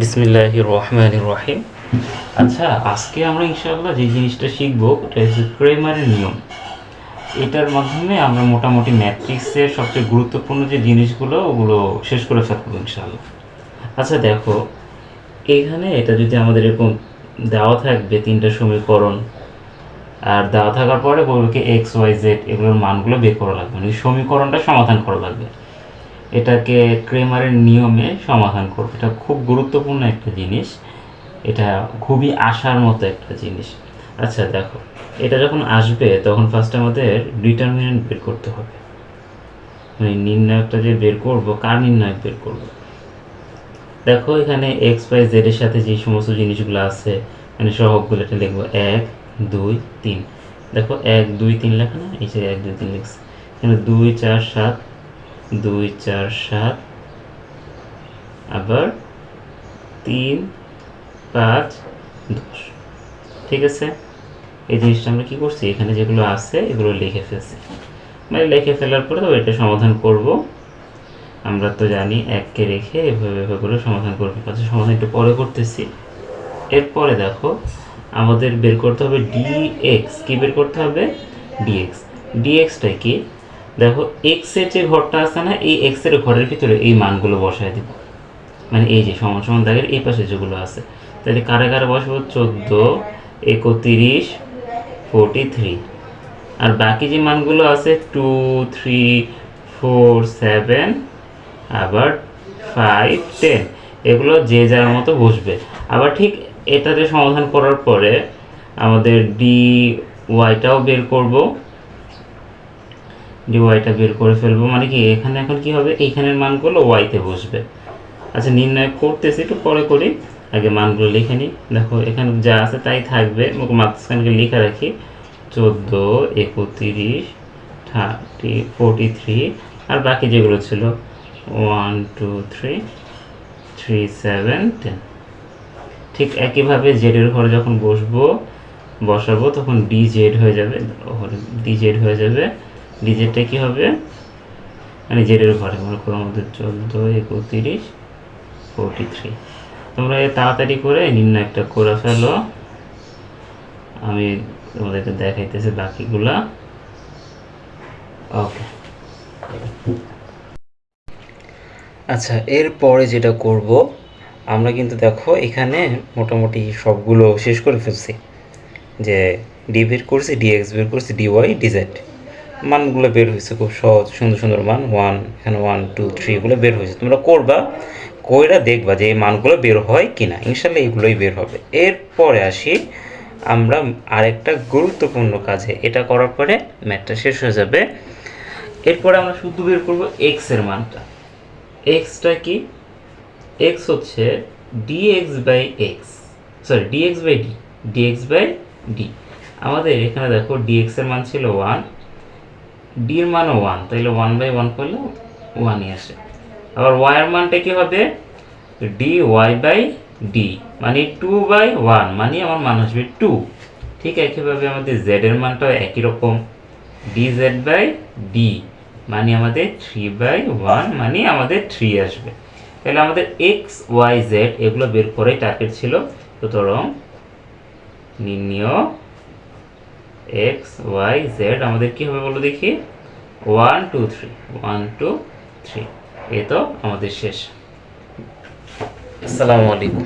বিসমিল্লাহ রহমান রহিম আচ্ছা আজকে আমরা ইনশাআল্লাহ যে জিনিসটা শিখব, এটা হচ্ছে ক্রেমারের নিয়ম। এটার মাধ্যমে আমরা মোটামুটি ম্যাট্রিক্সের সবচেয়ে গুরুত্বপূর্ণ যে জিনিসগুলো, ওগুলো শেষ করে ফেলব ইনশাআল্লাহ। আচ্ছা দেখো, এখানে এটা যদি আমাদের এরকম দেওয়া থাকবে, তিনটা সমীকরণ, আর দেওয়া থাকার পরে বলবে কি এক্স ওয়াই জেড এগুলোর মানগুলো বের করা লাগবে। মানে সমীকরণটা সমাধান করা লাগবে। এটাকে ক্রেমারের নিয়মে সমাধান করবে। এটা খুব গুরুত্বপূর্ণ একটা জিনিস। এটা খুবই আশার মতো একটা জিনিস। আচ্ছা দেখো। এটা যখন আসবে, তখন ফার্স্ট আমাদের ডিটারমিনেন্ট বের করতে হবে। মানে নির্ণায়কটা যে বের করব, কার নির্ণায়ক বের করব? দেখো, এখানে এক্স ওয়াই জেড এর সাথে যে সমস্ত জিনিসগুলো আছে মানে সহগগুলো, এটা লিখব এক, দুই, তিন। দেখো, এক, দুই, তিন লেখা না? এই যে এক, দুই, তিন লিখছে। এখানে দুই, চার, সাত দুই, চার, সাত, আবার তিন, পাঁচ, দশ। ঠিক আছে? এই জিনিসটা আমরা কী করছি? এখানে যেগুলো আছে, এগুলো লিখে ফেলছি। মানে লিখে ফেলার পরে তো এটা সমাধান করব। আমরা তো জানি এককে রেখে এভাবে এভাবে করে সমাধান করব। আচ্ছা সমাধান একটু পরে করতেছি। এরপরে দেখো, আমাদের বের করতে হবে ডিএক্স কী বের করতে হবে? ডিএক্স ডিএক্সটা কি? দেখো এক্সের যে ঘরটা আছে না, এই এক্সের ঘরের ভিতরে এই মানগুলো বসায় দিব। মানে এই যে সমান সমান দাগের এই পাশে যেগুলো আছে। তাহলে কারে কারে বসবো চোদ্দ, একত্রিশ ফোরটি থ্রি আর বাকি যে মানগুলো আছে টু থ্রি ফোর সেভেন আবার ফাইভ টেন এগুলো যে যার মতো বসবে। আবার ঠিক এটাতে সমাধান করার পরে আমাদের ডি ওয়াইটাও বের করব। ডি ওয়াইটা বের করে ফেলব মানে কি, এখানে এখন কি হবে? এইখানের মানগুলো ওয়াইতে বসবে। আচ্ছা নির্ণয় করতেছি, একটু পরে করি। আগে মানগুলো লিখে নিই। দেখো, এখানে যা আছে তাই থাকবে। মাঝখানকে লিখে রাখি। চোদ্দ, একত্রিশ, থার্টি, ফোরটি থ্রি, আর বাকি যেগুলো ছিল। One, two, three three, seven, ten. ঠিক একইভাবে জেডের ঘরে যখন বসবো, বসাবো, তখন ডি জেড হয়ে যাবে। ডি জেড হয়ে যাবে। ডি জেডটা কী হবে? মানে জেডের ঘরে মনে করো আমাদের চোদ্দ, একত্রিশ ফোরটি থ্রি তোমরা এ তাড়াতাড়ি করে নিম্ন একটা করে ফেলো। আমি তোমাদেরকে দেখাইতেছি বাকিগুলা। ওকে আচ্ছা এরপরে যেটা করব, আমরা কিন্তু দেখো এখানে মোটামুটি সবগুলো শেষ করে ফেলছি। যে ডি বের করছি ডিএক্স বের করছি ডিওয়াই ডিজেড মানগুলো বের হয়েছে খুব সহজ, সুন্দর সুন্দর মান ওয়ান এখানে ওয়ান টু থ্রি এগুলো বের হয়েছে। তোমরা করবা, কইরা দেখবা যে এই মানগুলো বের হয় কি না ইনশাল্লাহ এগুলোই বের হবে। এরপরে আসি, আমরা আরেকটা গুরুত্বপূর্ণ কাজে। এটা করার পরে ম্যাথটা শেষ হয়ে যাবে। এরপরে আমরা শুধু বের করব এক্সের মানটা। এক্সটা কি? এক্স হচ্ছে DX by X sorry DX by D DX by D আমাদের এখানে দেখো ডিএক্স এর মান ছিল ওয়ান ডির মানও ওয়ান তাইলে ওয়ান বাই ওয়ান করলে ওয়ানই আসে। আবার ওয়াই এর মানটা কি হবে? ডি ওয়াই বাই ডি মানে টু বাই ওয়ান মানে আমার মান আসবে টু ঠিক একইভাবে আমাদের জেড এর মানটাও একই রকম। ডি জেড বাই ডি মানে আমাদের থ্রি বাই ওয়ান মানে আমাদের থ্রি আসবে। তাহলে আমাদের এক্স ওয়াই জেড এগুলো বের করেই টার্গেট ছিল। সুতরাং নির্ণয় এক্স ওয়াই জেড আমাদের কি হবে বলো দেখি? One two three one two three এ তো আমাদের শেষ। আসসালামু আলাইকুম।